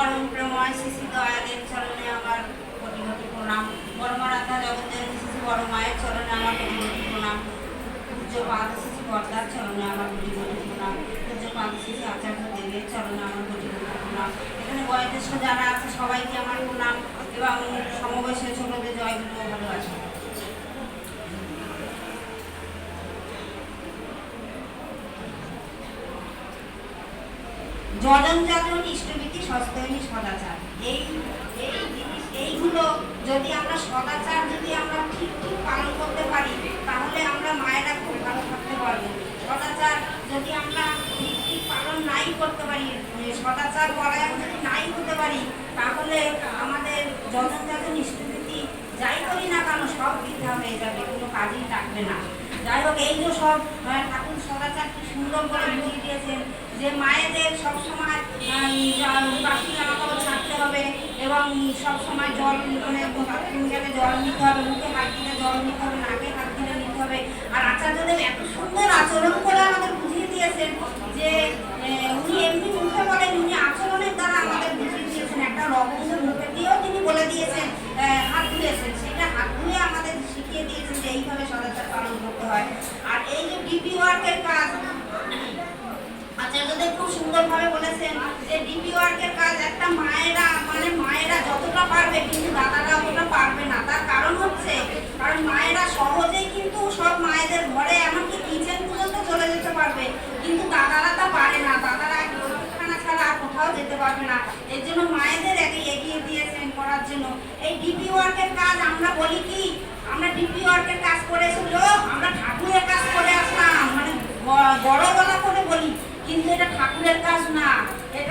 প্রেময় শিশি দয়ালের চরণে আমার কোটি কোটি প্রণাম। বর্মরাধা জগতের শিশি বড় মায়ের চরণে আমার কোটি কোটি প্রণাম। পূজ্য পাদ শ্রী বর্দার চরণে আমার কোটি কোটি প্রণাম। পূজ্য পাদ শ্রী আচার্য দেবের চরণে আমার কোটি কোটি প্রণাম। এখানে বয়োজ্যেষ্ঠ যারা আছে যজন ইষ্টভীতি সস্তয়নী সদাচার। এই এই জিনিস এইগুলো যদি আমরা সদাচার যদি আমরা ঠিক ঠিক পালন করতে পারি তাহলে আমরা মায়েরা খুব ভালো থাকতে পারব। সদাচার যদি আমরা ঠিক ঠিক পালন নাই করতে পারি এ, সদাচার পরায়ণ যদি নাই হতে পারি তাহলে আমাদের যজন ইষ্টভীতি যাই করি না কেন সব বৃদ্ধা হয়ে যাবে কোনো কাজই থাকবে না। যাই হোক, এই যে সব ঠাকুর সদাচার কি সুন্দর করে বুঝিয়ে দিয়েছেন যে মায়েদের সবসময় বাকি জামা কাপড় ছাড়তে হবে এবং সব সময় জল মানে বাথরুম গেলে জল নিতে হবে, মুখে হাত দিলে জল নিতে হবে, নাকে হাত দিলে নিতে হবে। আর আচার্যদেব এত সুন্দর আচরণ করে আমাদের বুঝিয়ে দিয়েছেন যে উনি এমনি মুখে বলেন, উনি আচরণের দ্বারা আমাদের বুঝিয়ে দিয়েছেন। একটা লবঙ্গ মুখে দিয়েও তিনি বলে দিয়েছেন হাত ধুয়েছেন সেটা হাত ধুয়ে আমাদের শিখিয়ে দিয়েছেন সদাচার পালন করতে হয়। আর এই যে ডিপি ওয়ার্কের কাজ আচার্যদেব খুব সুন্দরভাবে বলেছেন যে ডিপি ওয়ার্কের কাজ একটা মায়েরা মানে মায়েরা যতটা পারবে, কিন্তু দাদারা অতটা পারবে না। তার কারণ হচ্ছে, কারণ মায়েরা সহজেই কিন্তু সব মায়েদের ঘরে, এমনকি কিচেন পর্যন্ত চলে যেতে পারবে। কিন্তু দাদারা তা পারে না। দাদারা খানা ছাড়া আর কোথাও যেতে পারবে না। এর জন্য মায়েদের এগিয়ে দিয়েছেন করার জন্য। এই ডিপি ওয়ার্কের কাজ আমরা বলি কি আমরা ডিপি ওয়ার্কের কাজ করে এসেছিল আমরা ঠাকুরের কাজ করে আসলাম মানে ব- বড় গলা করে বলি কিন্তু এটা ঠাকুরের কাজ না এটা